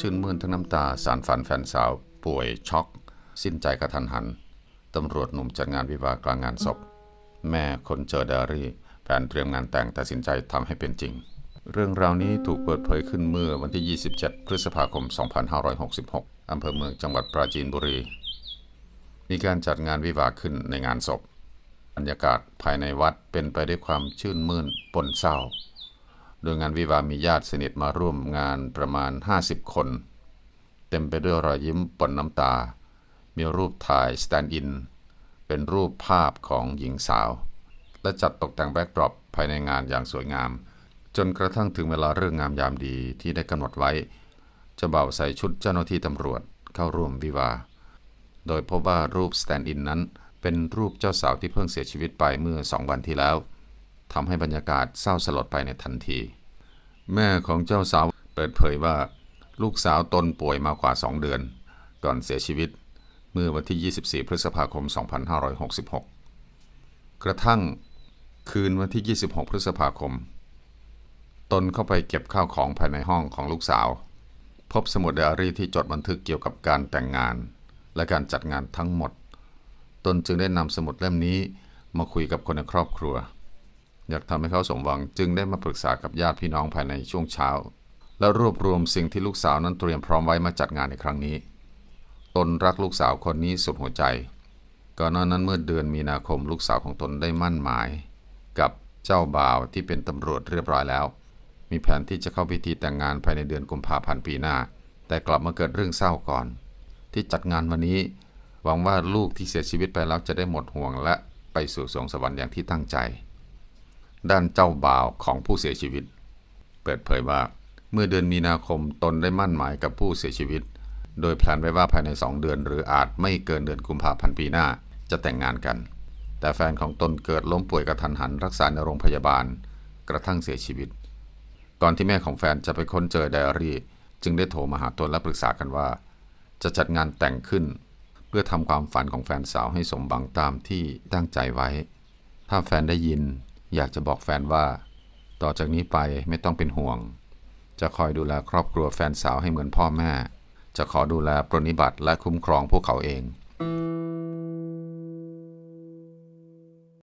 ชื่นมื่นทั้งน้ำตาสารฝันแฟนสาว ป่วยช็อก สิ้นใจกระทันหัน ตำรวจหนุ่มจัดงานวิวากลางงานศพ แม่คนเจอดารี่แผนเตรียมงานแต่งตัดสินใจทำให้เป็นจริง เรื่องราวนี้ถูกเปิดเผยขึ้นเมื่อวันที่ 27 พฤษภาคม 2566 อำเภอเมืองจังหวัดปราจีนบุรี มีการจัดงานวิวาขึ้นในงานศพบรรยากาศภายในวัดเป็นไปด้วยความชื่นมื่นปนเศร้า โดยงานวิวามีญาติสนิทมาร่วมงานประมาณ 50 คน เต็มไปด้วยรอยยิ้มปนน้ำตา มีรูปถ่ายสแตนด์อิน เป็นรูปภาพของหญิงสาว และจัดตกแต่งแบ็กดรอปภายในงานอย่างสวยงาม จนกระทั่งถึงเวลาเรื่องงามยามดีที่ได้กำหนดไว้จ้าบ่าใส่ชุดเจ้าหน้าที่ตำรวจเข้าร่วมวิวา โดยพบว่ารูปสแตนด์อินนั้น เป็นรูปเจ้าสาวที่เพิ่งเสียชีวิตไปเมื่อสองวันที่แล้วทำให้บรรยากาศเศร้าสลดไปในทันที แม่ของเจ้าสาวเปิดเผยว่า ลูกสาวตนป่วยมากว่า 2 เดือน ก่อนเสียชีวิต เมื่อวันที่ 24 พฤษภาคม 2566 กระทั่งคืนวันที่ 26 พฤษภาคม ตนเข้าไปเก็บข้าวของภายในห้องของลูกสาว พบสมุดไดอารี่ที่จดบันทึกเกี่ยวกับการแต่งงาน และการจัดงานทั้งหมด ตนจึงได้นำสมุดเล่มนี้มาคุยกับคนในครอบครัว อยากทำให้เขาสมหวังจึงได้มาปรึกษากับญาติพี่น้องภายในช่วงเช้า และรวบรวมสิ่งที่ลูกสาวนั้นเตรียมพร้อมไว้มาจัดงานในครั้งนี้ ตนรักลูกสาวคนนี้สุดหัวใจ ก่อนหน้านั้นเมื่อเดือนมีนาคมลูกสาวของตนได้มั่นหมาย กับเจ้าบ่าวที่เป็นตำรวจเรียบร้อยแล้ว มีแผนที่จะเข้าพิธีแต่งงานภายในเดือนกุมภาพันธ์ปีหน้า แต่กลับมาเกิดเรื่องเศร้าก่อน ที่จัดงานวันนี้ หวังว่าลูกที่เสียชีวิตไปแล้วจะได้หมดห่วงและไปสู่สวงสวรรค์อย่างที่ตั้งใจ ด้านเจ้าบ่าวของผู้เสียชีวิต เปิดเผยว่าเมื่อเดือนมีนาคมตนได้มั่นหมายกับผู้เสียชีวิต โดยแพลนไว้ว่าภายใน 2 เดือน หรืออาจไม่เกินเดือนกุมภาพันธ์ปีหน้าจะแต่งงานกัน แต่แฟนของตนเกิดล้มป่วยกระทันหันรักษาในโรงพยาบาล กระทั่งเสียชีวิต ก่อนที่แม่ของแฟนจะไปค้นเจอไดอารี่จึงได้โทรมาหาตนและปรึกษากันว่า จะจัดงานแต่งขึ้น เพื่อทำความฝันของแฟนสาวให้สมบังตามที่ตั้งใจไว้ ถ้าแฟนได้ยิน อยากจะบอกแฟนว่า ต่อจากนี้ไปไม่ต้องเป็นห่วง จะคอยดูแลครอบครัวแฟนสาวให้เหมือนพ่อแม่ จะขอดูแลปรนนิบัติและคุ้มครองพวกเขาเอง